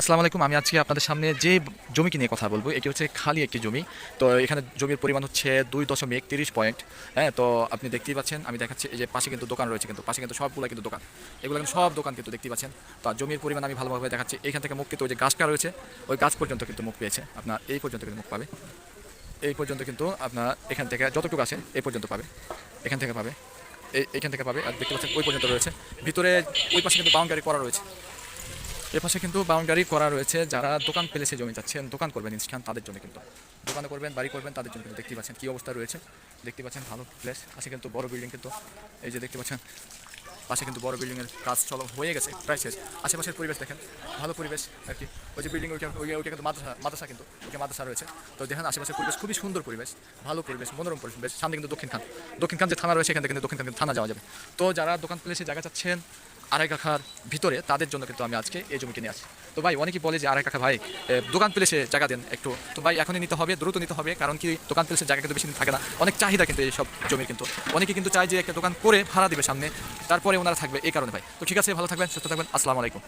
আসসালামু আলাইকুম, আমি আজকে আপনাদের সামনে যে জমিকে নিয়ে কথা বলব, এটি হচ্ছে খালি একটি জমি। তো এখানে জমির পরিমাণ হচ্ছে দুই দশমিক তিরিশ পয়েন্ট। হ্যাঁ তো আপনি দেখতেই পাচ্ছেন, আমি দেখাচ্ছি, এই যে পাশে কিন্তু দোকান রয়েছে কিন্তু, পাশে কিন্তু সবগুলো কিন্তু দোকান। এগুলো কিন্তু সব দোকান কিন্তু দেখতেই পাচ্ছেন। তো জমির পরিমাণ আমি ভালোভাবে দেখাচ্ছি, এখান থেকে মুখ কিন্তু ওই যে গাছটা রয়েছে, ওই গাছ পর্যন্ত কিন্তু মুখ পেয়েছে, আপনার এই পর্যন্ত কিন্তু মুখ পাবে। এই পর্যন্ত কিন্তু আপনার এখান থেকে যতটুকু আছে, এই পর্যন্ত পাবে, এখান থেকে পাবে এই এখান থেকে পাবে, আর দেখতে পাচ্ছেন ওই পর্যন্ত রয়েছে। ভিতরে ওই পাশে কিন্তু বাউন্ডারি করা রয়েছে। এ পাশে কিন্তু বাউন্ডারি করা রয়েছে। যারা দোকান প্লেসে জমি যাচ্ছেন দোকান করবেন ইনস্ট্যান্ট তাদের জন্য কিন্তু। দোকানে করবেন, বাড়ি করবেন, তাদের জন্য কিন্তু দেখতে পাচ্ছেন কী অবস্থা রয়েছে। দেখতে পাচ্ছেন ভালো প্লেস পাশে কিন্তু বড় বিল্ডিং কিন্তু। এই যে দেখতে পাচ্ছেন, পাশে কিন্তু বড় বিল্ডিংয়ের কাজ চলো হয়ে গেছে, প্রায় শেষ। আশেপাশের পরিবেশ দেখেন, ভালো পরিবেশ আর কি। ওই যে বিল্ডিং ওইটা ওই ওইটা কিন্তু মাদ্রাসা মাদ্রাসা কিন্তু ওইটা মাদ্রাসা রয়েছে। তো দেখেন আশেপাশের পরিবেশ খুবই সুন্দর পরিবেশ, ভালো পরিবেশ, মনোরম পরিবেশ। সামনে কিন্তু দক্ষিণ খান। দক্ষিণ খান যে থানা রয়েছে, এখান থেকে কিন্তু দক্ষিণ খান থানা যাওয়া যাবে। তো যারা দোকান প্লেসে জায়গা চাচ্ছেন আড়াই কাখার ভিতরে তাদের জন্য কিন্তু আমি আজকে এই জমিকে নিয়ে আসি। তো ভাই, অনেকেই বলে যে আড়াই কাখা ভাই দোকান দোকান প্লেসে জায়গা দেন একটু। তো ভাই, এখনই নিতে হবে, দ্রুত নিতে হবে, কারণ কি দোকান প্লেসের জায়গা কিন্তু বেশি থাকে না। অনেক চাহিদা কিন্তু এইসব জমির কিন্তু। অনেকে কিন্তু চায় যে একটা দোকান করে ভাড়া দিবে সামনে, তারপরে ওনারা থাকবে এই কারণে ভাই। তো ঠিক আছে, ভালো থাকবেন, সুস্থ থাকবেন, আসসালামু আলাইকুম।